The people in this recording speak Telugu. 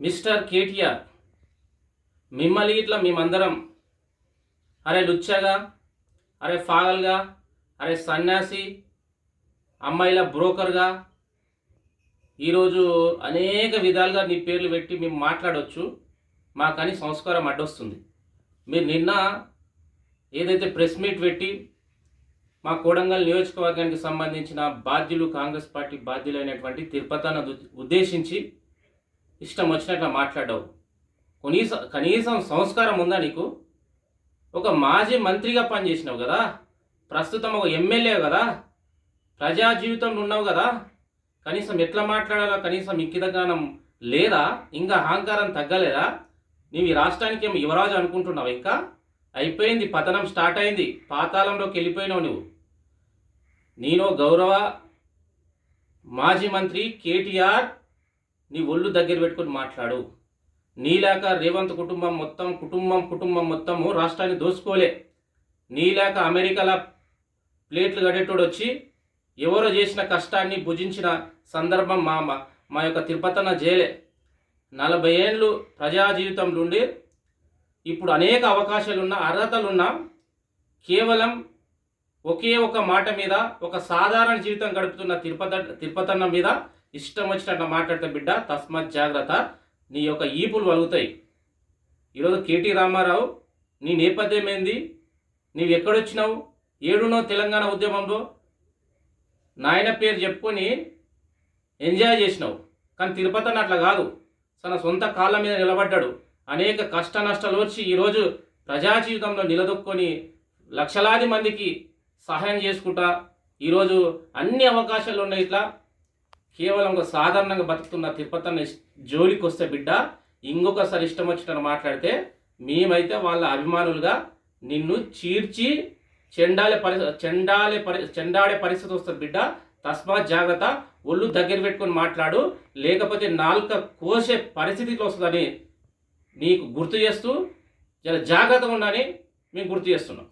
మిస్టర్ కేటీఆర్ మిమ్మల్ని ఇట్లా మేమందరం అరే లుచ్చగా అరే ఫాగల్గా అరే సన్యాసి అమ్మాయిల బ్రోకర్గా ఈరోజు అనేక విధాలుగా నీ పేర్లు పెట్టి మేము మాట్లాడవచ్చు మాకని సంస్కారం అడ్డొస్తుంది. మీరు నిన్న ఏదైతే ప్రెస్ మీట్ పెట్టి మా కోడంగల్ నియోజకవర్గానికి సంబంధించిన బాధ్యులు కాంగ్రెస్ పార్టీ బాధ్యులైనటువంటి తిరుపతిని ఉద్దేశించి ఇష్టం వచ్చినట్లు మాట్లాడావు. కనీసం కనీసం సంస్కారం ఉందా నీకు? ఒక మాజీ మంత్రిగా పనిచేసినావు కదా? ప్రస్తుతం ఒక ఎమ్మెల్యే కదా? ప్రజా జీవితంలో ఉన్నావు కదా? కనీసం ఎట్లా మాట్లాడాలో కనీసం ఇంకిదగానం లేదా? ఇంకా అహంకారం తగ్గలేదా? నీవు ఈ రాష్ట్రానికి ఏమో యువరాజు అనుకుంటున్నావు ఇంకా? అయిపోయింది పతనం స్టార్ట్ అయింది పాతాళంలోకి వెళ్ళిపోయినావు నువ్వు. నేను గౌరవ మాజీ మంత్రి కేటీఆర్ నీ ఒళ్ళు దగ్గర పెట్టుకొని మాట్లాడు. నీలాక రేవంత్ కుటుంబం మొత్తం కుటుంబం కుటుంబం మొత్తము రాష్ట్రాన్ని దోసుకోలే నీలాక అమెరికాల ప్లేట్లు గడేటోడు వచ్చి ఎవరో చేసిన కష్టాన్ని భుజించిన సందర్భం మా మా మా యొక్క తిరుపతన జైలే. నలభై ఏళ్ళు ప్రజా జీవితం నుండి ఇప్పుడు అనేక అవకాశాలున్న అర్హతలున్నా కేవలం ఒకే ఒక మాట మీద ఒక సాధారణ జీవితం గడుపుతున్న తిరుపత తిరుపతన్న మీద ఇష్టం వచ్చినట్టు మాట్లాడితే బిడ్డ తస్మాత్ జాగ్రత్త. నీ యొక్క ఈపులు వలుగుతాయి. ఈరోజు కేటీ రామారావు నీ నేపథ్యం ఏంది? నీవు ఎక్కడొచ్చినావు? ఏడునో తెలంగాణ ఉద్యమంలో? నాయన పేరు చెప్పుకొని ఎంజాయ్ చేసినావు. కానీ తిరుపతి అని అట్లా కాదు. తన సొంత కాళ్ళ మీద నిలబడ్డాడు. అనేక కష్ట నష్టాలు వచ్చి ఈరోజు ప్రజా జీవితంలో నిలదొక్కొని లక్షలాది మందికి సహాయం చేసుకుంటా ఈరోజు అన్ని అవకాశాలు ఉన్నాయి ఇట్లా. కేవలం ఒక సాధారణంగా బతుకుతున్న తిరుపతన్న జోలికి వస్తే బిడ్డ ఇంకొకసారి ఇష్టం వచ్చినట్టు మాట్లాడితే మేమైతే వాళ్ళ అభిమానులుగా నిన్ను చీర్చి చెండాలే పరి చెండాలే పరి చెండాడే పరిస్థితి వస్తుంది బిడ్డ. తస్మాత్ జాగ్రత్త ఒళ్ళు దగ్గర పెట్టుకొని మాట్లాడు లేకపోతే నాలుక కోసే పరిస్థితికి వస్తుందని నీకు గుర్తు చేస్తూ జర జాగ్రత్తగా ఉండని మేము గుర్తు చేస్తున్నాం.